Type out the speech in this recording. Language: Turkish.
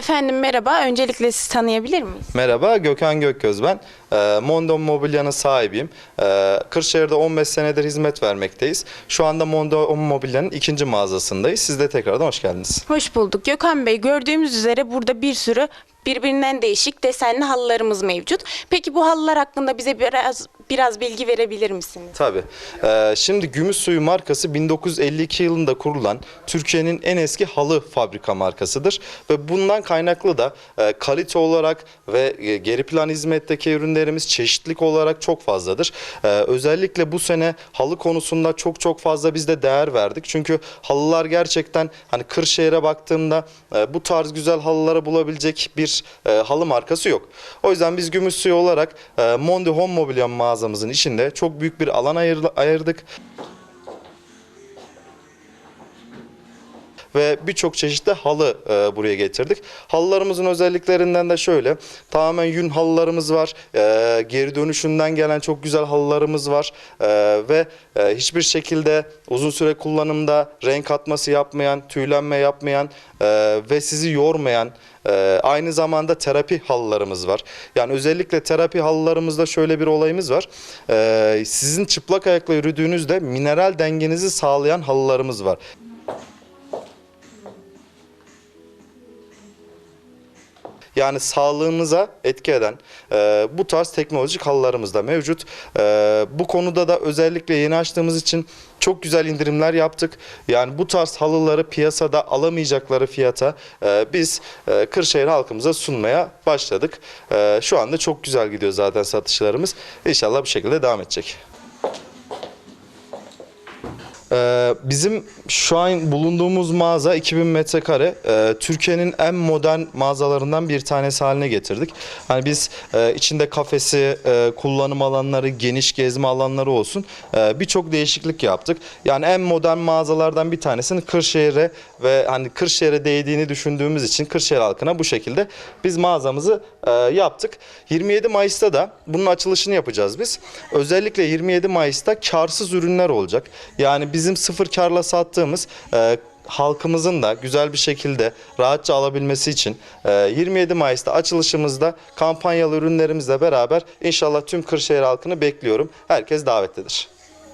Efendim merhaba. Öncelikle sizi tanıyabilir miyiz? Merhaba, Gökhan Gökgöz ben. Ee, Mondo Mobilya'nın sahibiyim. Ee, Kırşehir'de 15 senedir hizmet vermekteyiz. Şu anda Mondo Mobilya'nın ikinci mağazasındayız. Siz de tekrardan hoş geldiniz. Hoş bulduk. Gökhan Bey gördüğümüz üzere burada bir sürü birbirinden değişik desenli halılarımız mevcut. Peki bu halılar hakkında bize biraz biraz bilgi verebilir misiniz? Tabii. Ee, şimdi Gümüş Suyu markası 1952 yılında kurulan Türkiye'nin en eski halı fabrika markasıdır. Ve bundan kaynaklı da e, kalite olarak ve e, geri plan hizmetteki ürünlerimiz çeşitlilik olarak çok fazladır. Ee, özellikle bu sene halı konusunda çok çok fazla biz de değer verdik. Çünkü halılar gerçekten hani Kırşehir'e baktığımda e, bu tarz güzel halıları bulabilecek bir e, halı markası yok. O yüzden biz Gümüş Suyu olarak e, Mondi Home Mobilya mağazamızın içinde çok büyük bir alan ayır- ayırdık. Ve birçok çeşitli halı e, buraya getirdik. Halılarımızın özelliklerinden de şöyle. Tamamen yün halılarımız var. E, geri dönüşünden gelen çok güzel halılarımız var. E, ve e, hiçbir şekilde uzun süre kullanımda renk atması yapmayan, tüylenme yapmayan e, ve sizi yormayan ee, aynı zamanda terapi halılarımız var. Yani özellikle terapi halılarımızda şöyle bir olayımız var. Ee, sizin çıplak ayakla yürüdüğünüzde mineral dengenizi sağlayan halılarımız var. Yani sağlığınıza etki eden e, bu tarz teknolojik halılarımız da mevcut. E, bu konuda da özellikle yeni açtığımız için çok güzel indirimler yaptık. Yani bu tarz halıları piyasada alamayacakları fiyata e, biz e, Kırşehir halkımıza sunmaya başladık. E, şu anda çok güzel gidiyor zaten satışlarımız. İnşallah bu şekilde devam edecek. Ee, bizim şu an bulunduğumuz mağaza 2000 metrekare. Ee, Türkiye'nin en modern mağazalarından bir tanesi haline getirdik. Hani biz e, içinde kafesi, e, kullanım alanları, geniş gezme alanları olsun. e, Birçok değişiklik yaptık. Yani en modern mağazalardan bir tanesini Kırşehir'e ve hani Kırşehir'e değdiğini düşündüğümüz için Kırşehir halkına bu şekilde biz mağazamızı e, yaptık. 27 Mayıs'ta da bunun açılışını yapacağız biz. Özellikle 27 Mayıs'ta karsız ürünler olacak. Yani bizim sıfır karla sattığımız e, halkımızın da güzel bir şekilde rahatça alabilmesi için e, 27 Mayıs'ta açılışımızda kampanyalı ürünlerimizle beraber inşallah tüm Kırşehir halkını bekliyorum. Herkes davetlidir.